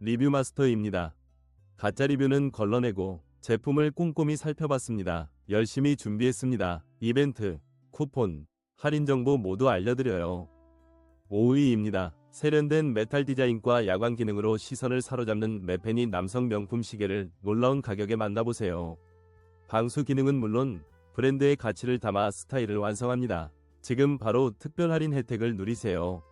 리뷰 마스터입니다. 가짜 리뷰는 걸러내고 제품을 꼼꼼히 살펴봤습니다. 열심히 준비했습니다. 이벤트, 쿠폰, 할인 정보 모두 알려드려요. 5위입니다. 세련된 메탈 디자인과 야광 기능으로 시선을 사로잡는 메페니 남성 명품 시계를 놀라운 가격에 만나보세요. 방수 기능은 물론 브랜드의 가치를 담아 스타일을 완성합니다. 지금 바로 특별 할인 혜택을 누리세요.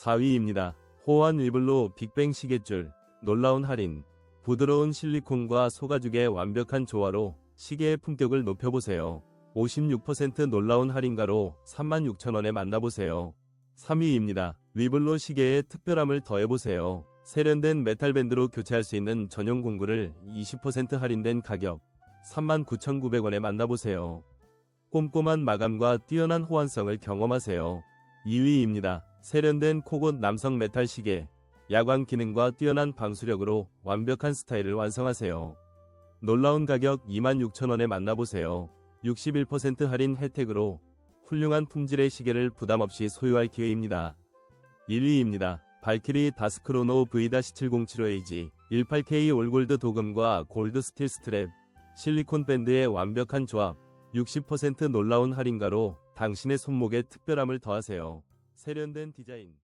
4위입니다. 호환 위블로 빅뱅 시계줄 놀라운 할인 부드러운 실리콘과 소가죽의 완벽한 조화로 시계의 품격을 높여보세요. 56% 놀라운 할인가로 36,000원에 만나보세요. 3위입니다. 위블로 시계에 특별함을 더해보세요. 세련된 메탈 밴드로 교체할 수 있는 전용 공구를 20% 할인된 가격 39,900원에 만나보세요. 꼼꼼한 마감과 뛰어난 호환성을 경험하세요. 2위입니다. 세련된 코곳 남성 메탈 시계 야광 기능과 뛰어난 방수력으로 완벽한 스타일을 완성하세요. 놀라운 가격 26,000원에 만나보세요. 61% 할인 혜택으로 훌륭한 품질의 시계를 부담 없이 소유할 기회입니다. 1위입니다. 발키리 다스크로노 V-7075AG 18K 올골드 도금과 골드 스틸 스트랩 실리콘 밴드의 완벽한 조합 60% 놀라운 할인가로 당신의 손목에 특별함을 더하세요. 세련된 디자인